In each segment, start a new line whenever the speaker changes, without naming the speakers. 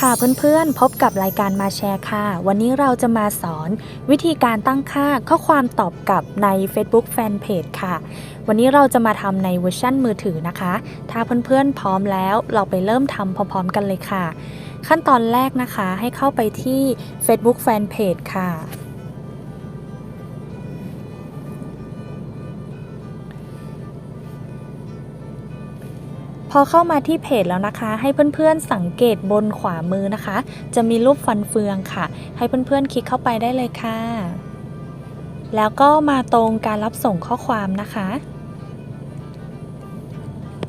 ค่ะเพื่อนๆ พบกับรายการมาแชร์ค่ะ วันนี้เราจะมาสอนวิธีการตั้งค่าข้อความตอบกลับใน Facebook Fanpage ค่ะ วันนี้เราจะมาทำในเวอร์ชันมือถือนะคะ ถ้าเพื่อนๆ พร้อมแล้วเราไปเริ่มทำพร้อมๆ กันเลยค่ะ ขั้นตอนแรกนะคะให้เข้าไปที่ Facebook Fanpage ค่ะ อเข้ามาที่เพจแล้วนะคะ ให้เพื่อนๆสังเกตบนขวามือนะคะ จะมีรูปฟันเฟืองค่ะ ให้เพื่อนๆคลิกเข้าไปได้เลยค่ะ แล้วก็มาตรงการรับส่งข้อความนะคะ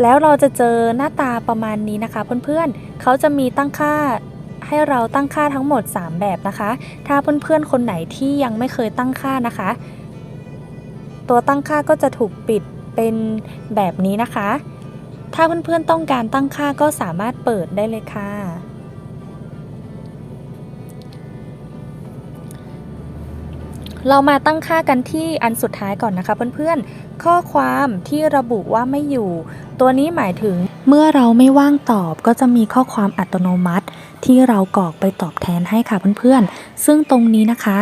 แล้วเราจะเจอหน้าตาประมาณนี้นะคะ เพื่อนๆ เขาจะมีตั้งค่าให้เราตั้งค่าทั้งหมด 3 แบบนะคะ ถ้าเพื่อนๆ คนไหนที่ยังไม่เคยตั้งค่านะคะ ตัวตั้งค่าก็จะถูกปิดเป็นแบบนี้นะคะ ถ้าเพื่อนๆต้องการตั้งค่าก็สามารถเปิดได้เลยค่ะ เรามาตั้งค่ากันที่อันสุดท้ายก่อนนะคะเพื่อนๆ ข้อความที่ระบุว่าไม่อยู่ ตัวนี้หมายถึงเมื่อเราไม่ว่างตอบก็จะมีข้อความอัตโนมัติ ที่เรากรอกไปตอบแทนให้ค่ะเพื่อนๆ ซึ่งตรงนี้นะคะ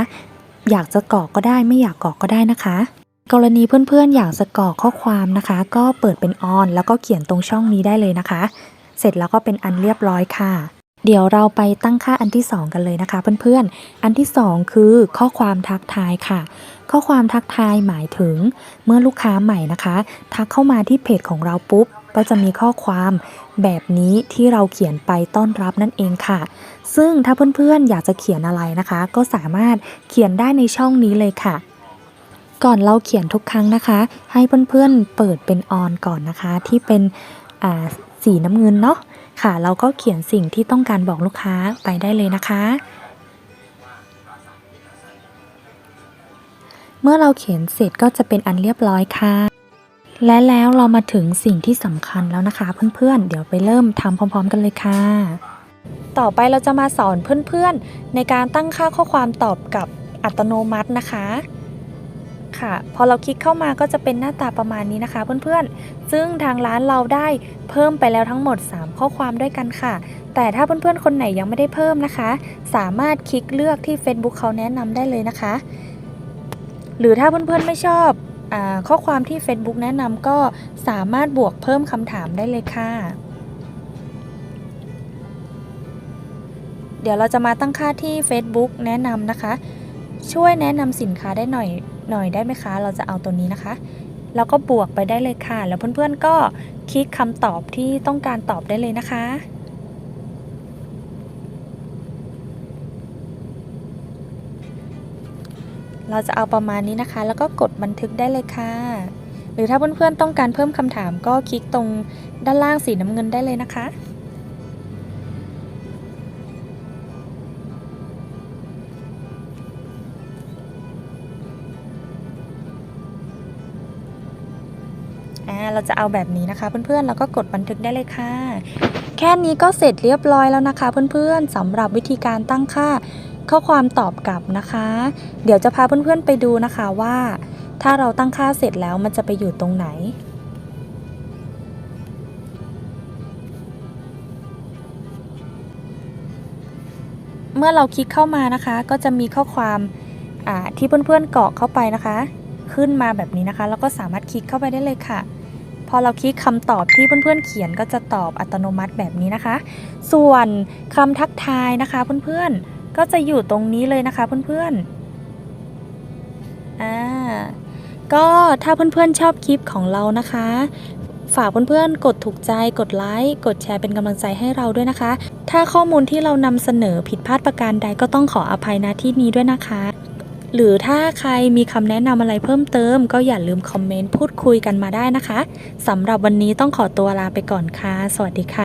อยากจะกรอกก็ได้ไม่อยากกรอกก็ได้นะคะ กรณีเพื่อนๆ อยากจะกรอกข้อความนะคะ ก็เปิดเป็นออน แล้วก็เขียนตรงช่องนี้ได้เลยนะคะ เสร็จแล้วก็เป็นอันเรียบร้อยค่ะ เดี๋ยวเราไปตั้งค่าอันที่ 2 กันเลยนะคะ เพื่อนๆ อันที่ 2 คือข้อความทักทายค่ะ ข้อความทักทายหมายถึง เมื่อลูกค้าใหม่นะคะ ทักเข้ามาที่เพจของเราปุ๊บ ก็จะมีข้อความแบบนี้ที่เราเขียนไปต้อนรับนั่นเองค่ะ ซึ่งถ้าเพื่อนๆ อยากจะเขียนอะไรนะคะ ก็สามารถเขียนได้ในช่องนี้เลยค่ะ ก่อนเราเขียนทุกครั้งนะคะ ให้เพื่อนๆเปิดเป็นออนก่อนนะคะ ที่เป็นสีน้ำเงินเนาะค่ะ เราก็เขียนสิ่งที่ต้องการบอกลูกค้าไปได้เลยนะคะ เมื่อเราเขียนเสร็จก็จะเป็นอันเรียบร้อยค่ะ และแล้วเรามาถึงสิ่งที่สำคัญแล้วนะคะเพื่อนๆ เดี๋ยวไปเริ่มทำพร้อม ๆ กันเลยค่ะต่อไปเราจะมาสอนเพื่อนๆ ในการตั้งค่าข้อความตอบกับอัตโนมัตินะคะ ค่ะ พอเราคลิกเข้ามาก็จะเป็นหน้าตาประมาณนี้นะคะ เพื่อนๆ ซึ่งทางร้านเราได้เพิ่มไปแล้วทั้งหมด 3 ข้อความด้วยกันค่ะ แต่ถ้าเพื่อนๆ คนไหนยังไม่ได้เพิ่มนะคะ สามารถคลิกเลือกที่ Facebook เขาแนะนำได้เลยนะคะ หรือถ้าเพื่อนๆ ไม่ชอบอข้อความที่ Facebook แนะนำก็สามารถบวกเพิ่มคำถามได้เลยค่ะเดี๋ยวเราจะมาตั้งค่าที่ Facebook แนะนำนะคะ ช่วยแนะนำสินค้าได้หน่อย หน่อยได้ไหมคะ เราจะเอาตัวนี้นะคะ แล้วก็บวกไปได้เลยค่ะ แล้วเพื่อนๆก็คลิกคำตอบที่ต้องการตอบได้เลยนะคะเราจะเอาประมาณนี้นะคะ แล้วก็กดบันทึกได้เลยค่ะ หรือถ้าเพื่อนๆต้องการเพิ่มคำถามก็คลิกตรงด้านล่างสีน้ำเงินได้เลยนะคะ เราจะเอาแบบนี้นะคะเพื่อนๆแล้วก็กดบันทึกได้เลยค่ะ แค่นี้ก็เสร็จเรียบร้อยแล้วนะคะเพื่อนๆสำหรับวิธีการตั้งค่าข้อความตอบกลับนะคะ เดี๋ยวจะพาเพื่อนๆไปดูนะคะว่า ถ้าเราตั้งค่าเสร็จแล้วมันจะไปอยู่ตรงไหนเมื่อเราคลิกเข้ามานะคะ ก็จะมีข้อความอ่าที่เพื่อนๆกรอกเข้าไปนะคะ ขึ้นมาแบบนี้นะคะ แล้วก็สามารถคลิกเข้าไปได้เลยค่ะ อเราคลิกคำตอบที่เพื่อนๆเขียนก็จะตอบอัตโนมัติแบบนี้นะคะ ส่วนคำทักทายนะคะเพื่อนๆ ก็จะอยู่ตรงนี้เลยนะคะเพื่อนๆอ่าก็ถ้าเพื่อนๆชอบคลิปของเรานะคะ ฝากเพื่อนๆ กดถูกใจ กดไลค์ กดแชร์เป็นกำลังใจให้เราด้วยนะคะ ถ้าข้อมูลที่เรานำเสนอผิดพลาดประการใดก็ต้องขออภัยณที่นี้ด้วยนะคะ หรือถ้าใครมีคำแนะนำอะไรเพิ่มเติม ก็อย่าลืมคอมเมนต์พูดคุยกันมาได้นะคะสำหรับวันนี้ต้องขอตัวลาไปก่อนค่ะ สวัสดีค่ะ